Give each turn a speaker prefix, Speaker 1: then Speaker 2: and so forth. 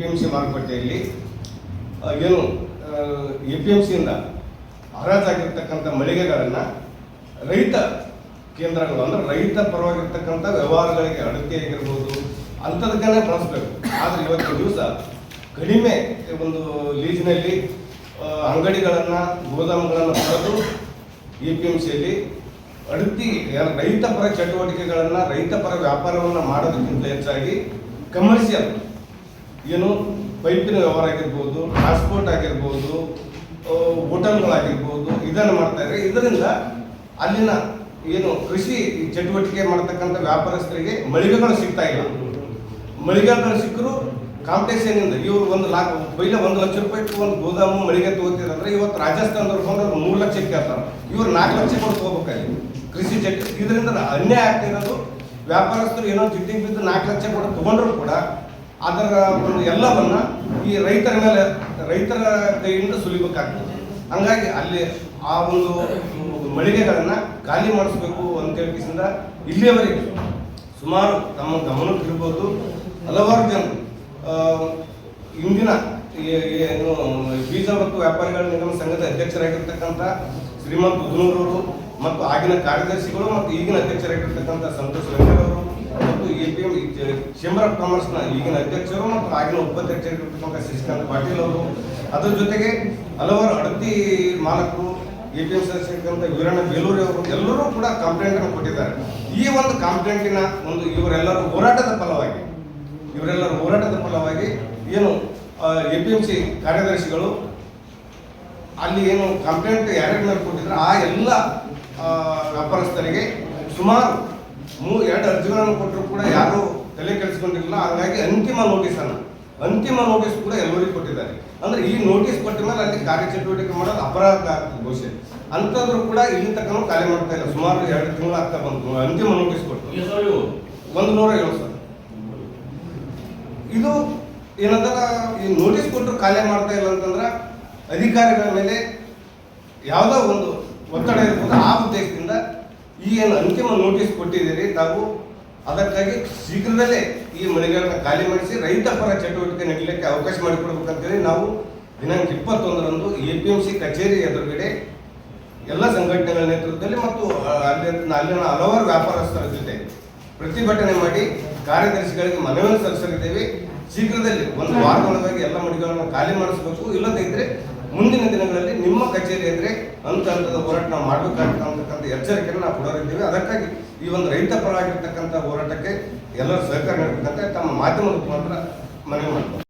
Speaker 1: P M C ಮಾರುಕಟ್ಟೆಯಲ್ಲಿ ಏನು A P M ಸಿಯಿಂದ ಹರಾಜಾಗಿರ್ತಕ್ಕಂಥ ಮಳಿಗೆಗಳನ್ನು ರೈತ ಕೇಂದ್ರಗಳು, ಅಂದರೆ ರೈತ ಪರವಾಗಿರ್ತಕ್ಕಂಥ ವ್ಯವಹಾರಗಳಿಗೆ ಅಡಕೆ ಆಗಿರ್ಬೋದು ಅಂಥದಕ್ಕೇ ಬಳಸಬೇಕು. ಆದರೆ ಇವತ್ತು ದಿವಸ ಕಡಿಮೆ ಒಂದು ಲೀಜಿನಲ್ಲಿ ಅಂಗಡಿಗಳನ್ನು, ಗೋದಾಮುಗಳನ್ನು ಪಡೆದು ಎ ಪಿ ಎಂ ಸಿಯಲ್ಲಿ ಅಡತಿ ರೈತಪರ ರೈತ ಪರ ಚಟುವಟಿಕೆಗಳನ್ನು ರೈತಪರ ವ್ಯಾಪಾರವನ್ನು ಮಾಡೋದಕ್ಕಿಂತ ಹೆಚ್ಚಾಗಿ ಕಮರ್ಷಿಯಲ್ ಏನು ಪೈಪಿನ ವ್ಯವಹಾರ ಆಗಿರ್ಬೋದು ಟ್ರಾನ್ಸ್ಪೋರ್ಟ್ ಆಗಿರ್ಬೋದು ಹೋಟೆಲ್ಗಳಾಗಿರ್ಬೋದು ಇದನ್ನು ಮಾಡ್ತಾ ಇದ್ದಾರೆ ಇದರಿಂದ ಅಲ್ಲಿನ ಏನು ಕೃಷಿ ಚಟುವಟಿಕೆ ಮಾಡ್ತಕ್ಕಂಥ ವ್ಯಾಪಾರಸ್ಥರಿಗೆ ಮಳಿಗೆಗಳು ಸಿಗ್ತಾ ಇಲ್ಲ. ಮಳಿಗೆಗಳು ಸಿಕ್ಕರು ಕಾಂಪಿಟೇಷನ್ ಇಂದ ಇವರು ಒಂದು ಲಾಕ್, ಪೈಲೆ ಒಂದು ಲಕ್ಷ ರೂಪಾಯಿ ಒಂದು ಗೋದಾಮು ಮಳಿಗೆ ತಗೋತಿದ್ರೆ ಇವತ್ತು ರಾಜಸ್ಥಾನದವ್ರು ಬಂದ್ರೆ ಮೂರು ಲಕ್ಷಕ್ಕೆ ಕೇಳ್ತಾರೆ. ಇವರು ನಾಲ್ಕು ಲಕ್ಷ ಕೊಟ್ಟು ಹೋಗ್ಬೇಕಾಗಿ ಕೃಷಿ ಚಟ ಇದರಿಂದ ಅನ್ಯಾಯ ಆಗ್ತಿರೋದು ವ್ಯಾಪಾರಸ್ಥರು ಏನೋ ಜಿಟ್ಟಿಗೆ ಬಿದ್ದು ನಾಲ್ಕು ಲಕ್ಷ ಕೊಟ್ಟು ತಗೊಂಡ್ರು ಕೂಡ ಅದರ ಒಂದು ಎಲ್ಲವನ್ನ ಈ ರೈತರ ಮೇಲೆ, ರೈತರ ಕೈಯಿಂದ ಸುಲಿಬೇಕಾಗ್ತದೆ. ಹಂಗಾಗಿ ಅಲ್ಲಿ ಆ ಒಂದು ಮಳಿಗೆಗಳನ್ನ ಖಾಲಿ ಮಾಡಿಸ್ಬೇಕು ಅಂತ ಹೇಳ್ಕಿಸಿಂದ ಇಲ್ಲಿಯವರೆಗೆ ಸುಮಾರು ತಮ್ಮ ಗಮನಕ್ಕೆ ಇರ್ಬೋದು ಹಲವಾರು ಜನ ಇಂದಿನ ಏನು, ಬೀಜ ಮತ್ತು ವ್ಯಾಪಾರಿಗಳ ನಿಗಮ ಸಂಘದ ಅಧ್ಯಕ್ಷರಾಗಿರ್ತಕ್ಕಂಥ ಶ್ರೀಮಂತ ಉದ್ನೂರವರು ಮತ್ತು ಆಗಿನ ಕಾರ್ಯದರ್ಶಿಗಳು ಮತ್ತು ಈಗಿನ ಅಧ್ಯಕ್ಷರಾಗಿರ್ತಕ್ಕಂಥ Santosh Venkat a chamber of ಕಾಮರ್ಸ್ನ ಈಗಿನ ಅಧ್ಯಕ್ಷರು ಮತ್ತು ಆಗಿನ ಉಪಾಧ್ಯಕ್ಷರು ಶಶಿಕಾಂತ್ ಪಾಟೀಲ್ ಅವರು. ಅದರ ಜೊತೆಗೆ ಹಲವಾರು ಅಡತಿ ಮಾಲಕರು, ಎ ಪಿ ಎಂ ಸದಸ್ಯರಾಗಿರ್ತಕ್ಕಂಥ ವೀರಣ್ಣ ಬೇಲೂರಿ ಅವರು, ಎಲ್ಲರೂ ಕೂಡ ಕಂಪ್ಲೇಂಟ್ ಅನ್ನು ಕೊಟ್ಟಿದ್ದಾರೆ. ಈ ಒಂದು ಕಂಪ್ಲೇಂಟಿನ ಒಂದು ಇವರೆಲ್ಲರೂ ಹೋರಾಟದ ಫಲವಾಗಿ, ಇವರೆಲ್ಲರ ಹೋರಾಟದ ಫಲವಾಗಿ ಏನು ಎ ಪಿ ಎಂ ಸಿ ಕಾರ್ಯದರ್ಶಿಗಳು ಅಲ್ಲಿ ಏನು ಕಂಪ್ಲೇಂಟ್ ಯಾರ್ಯಾರ ಮೇಲೆ ಕೊಟ್ಟಿದ್ರೆ ಆ ಎಲ್ಲ ವ್ಯಾಪಾರಸ್ಥರಿಗೆ ಸುಮಾರು ಮೂ ಎರಡು ಅರ್ಜಿಗಳನ್ನು ಕೊಟ್ಟರು ಕೂಡ ಯಾರು ತಲೆ ಕೆಡಿಸ್ಕೊಂಡಿರಲಿಲ್ಲ. ಹಾಗಾಗಿ ಅಂತಿಮ ನೋಟಿಸ್ ಅನ್ನ ಅಂತಿಮ ನೋಟಿಸ್ ಕೂಡ ಎಲ್ಲರಿಗೂ ಕೊಟ್ಟಿದ್ದಾರೆ. ಅಂದ್ರೆ ಈ ನೋಟಿಸ್ ಕೊಟ್ಟ ಮೇಲೆ ಅಲ್ಲಿ ಕಾರ್ಯಚಟುವಟಿಕೆ ಮಾಡೋದು ಅಪರಾಧ ಆಗ್ತದೆ ಬಹುಶಃ ಅಂಥದ್ರು ಕೂಡ ಇಲ್ಲಿ ತನಕ ಕಾರ್ಯ ಮಾಡ್ತಾ ಇಲ್ಲ. ಸುಮಾರು ಎರಡು ತಿಂಗಳು ಆಗ್ತಾ ಬಂತು. ಅಂತಿಮ ನೋಟಿಸ್ ಕೊಟ್ಟು. ಒಂದು ನೂರ ಏಳು ಸರ್. ಇದು ಏನಂತಾರ ಈ ನೋಟಿಸ್ ಕೊಟ್ಟರು ಕಾರ್ಯ ಮಾಡ್ತಾ ಇಲ್ಲ ಅಂತಂದ್ರೆ ಅಧಿಕಾರಿಗಳ ಮೇಲೆ ಯಾವುದೋ ಒಂದು ಒತ್ತಡ ಇರ್ಬೋದು ಆ ಉದ್ದೇಶದಿಂದ ಈ ಏನು ಅಂತಿಮ ನೋಟಿಸ್ ಕೊಟ್ಟಿದ್ದೀರಿ. ತಾವು ಅದಕ್ಕಾಗಿ ಶೀಘ್ರದಲ್ಲೇ ಈ ಮನೆಗಳನ್ನ ಖಾಲಿ ಮಾಡಿಸಿ ರೈತ ಪರ ಚಟುವಟಿಕೆ ನಡೀಲಿಕ್ಕೆ ಅವಕಾಶ ಮಾಡಿಕೊಡ್ಬೇಕಂತೇಳಿ ನಾವು ದಿನಾಂಕ ಇಪ್ಪತ್ತೊಂದರಂದು ಎ ಪಿ ಎಂ ಸಿ ಕಚೇರಿ ಎದುರುಗಡೆ ಎಲ್ಲ ಸಂಘಟನೆಗಳ ನೇತೃತ್ವದಲ್ಲಿ ಮತ್ತು ಅಲ್ಲಿ ಅಲ್ಲಿನ ಹಲವಾರು ವ್ಯಾಪಾರಸ್ಥರ ಜೊತೆ ಪ್ರತಿಭಟನೆ ಮಾಡಿ ಕಾರ್ಯದರ್ಶಿಗಳಿಗೆ ಮನವಿಯನ್ನು ಸಲ್ಲಿಸಲಿದ್ದೇವೆ. ಶೀಘ್ರದಲ್ಲಿ ಒಂದು ವಾರದೊಳಗಾಗಿ ಎಲ್ಲ ಮಡಿಗಳನ್ನು ಖಾಲಿ ಮಾಡಿಸಬೇಕು. ಇಲ್ಲದಿದ್ದರೆ ಮುಂದಿನ ದಿನಗಳಲ್ಲಿ ನಿಮ್ಮ ಕಚೇರಿ ಎದುರೇ ಹಂತ ಹಂತದ ಹೋರಾಟ ನಾವು ಮಾಡಬೇಕಾಗ್ತಕ್ಕಂಥ ಎಚ್ಚರಿಕೆಯನ್ನು ನಾವು ಕೊಡೋರಿದ್ದೇವೆ. ಅದಕ್ಕಾಗಿ ಈ ಒಂದು ರೈತ ಪರವಾಗಿರ್ತಕ್ಕಂಥ ಹೋರಾಟಕ್ಕೆ ಎಲ್ಲರೂ ಸಹಕಾರ ನೀಡಬೇಕಂತ ತಮ್ಮ ಮಾಧ್ಯಮದ ಮುಖಾಂತರ ಮನವಿ ಮಾಡ್ತಾರೆ